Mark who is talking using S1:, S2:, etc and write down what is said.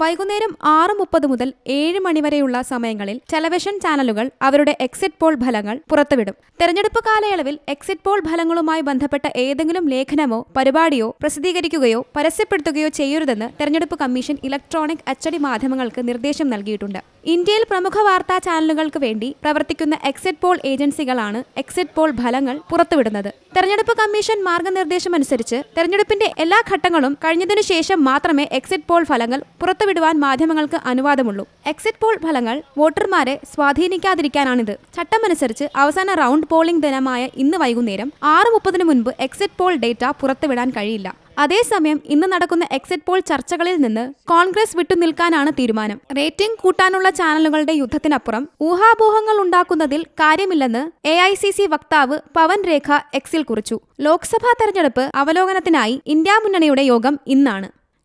S1: വൈകുന്നേരം ആറ് മുപ്പത് മുതൽ ഏഴ് മണിവരെയുള്ള സമയങ്ങളിൽ ടെലിവിഷൻ ചാനലുകൾ അവരുടെ എക്സിറ്റ് പോൾ ഫലങ്ങൾ പുറത്തുവിടും. തെരഞ്ഞെടുപ്പ് കാലയളവിൽ എക്സിറ്റ് പോൾ ഫലങ്ങളുമായി ബന്ധപ്പെട്ട ഏതെങ്കിലും ലേഖനമോ പരിപാടിയോ പ്രസിദ്ധീകരിക്കുകയോ പരസ്യപ്പെടുത്തുകയോ ചെയ്യരുതെന്ന് തെരഞ്ഞെടുപ്പ് കമ്മീഷൻ ഇലക്ട്രോണിക് അച്ചടി മാധ്യമങ്ങൾക്ക് നിർദ്ദേശം നൽകിയിട്ടുണ്ട്. ഇന്ത്യയിൽ പ്രമുഖ വാർത്താ ചാനലുകൾക്ക് വേണ്ടി പ്രവർത്തിക്കുന്ന എക്സിറ്റ് പോൾ ഏജൻസികളാണ് എക്സിറ്റ് പോൾ ഫലങ്ങൾ പുറത്തുവിടുന്നത്. തെരഞ്ഞെടുപ്പ് കമ്മീഷൻ മാർഗനിർദ്ദേശമനുസരിച്ച് തെരഞ്ഞെടുപ്പിന്റെ എല്ലാ ഘട്ടങ്ങളും കഴിഞ്ഞതിനു ശേഷം മാത്രമേ എക്സിറ്റ് പോൾ ഫലങ്ങൾ പുറത്തുവിടുവാൻ മാധ്യമങ്ങൾക്ക് അനുവാദമുള്ളൂ. എക്സിറ്റ് പോൾ ഫലങ്ങൾ വോട്ടർമാരെ സ്വാധീനിക്കാതിരിക്കാനാണിത്. ചട്ടമനുസരിച്ച് അവസാന റൗണ്ട് പോളിംഗ് ദിനമായ ഇന്ന് വൈകുന്നേരം ആറ് മുപ്പതിന് മുൻപ് എക്സിറ്റ് പോൾ ഡേറ്റ പുറത്തുവിടാൻ കഴിയില്ല. അതേസമയം ഇന്ന് നടക്കുന്ന എക്സിറ്റ് പോൾ ചർച്ചകളിൽ നിന്ന് കോൺഗ്രസ് വിട്ടുനിൽക്കാനാണ് തീരുമാനം. റേറ്റിംഗ് കൂട്ടാനുള്ള ചാനലുകളുടെ യുദ്ധത്തിനപ്പുറം ഊഹാപോഹങ്ങൾ ഉണ്ടാക്കുന്നതിൽ കാര്യമില്ലെന്ന് എ വക്താവ് പവൻ രേഖ എക്സിൽ കുറിച്ചു. ലോക്സഭാ തെരഞ്ഞെടുപ്പ് അവലോകനത്തിനായി ഇന്ത്യ മുന്നണിയുടെ യോഗം ഇന്നാണ്.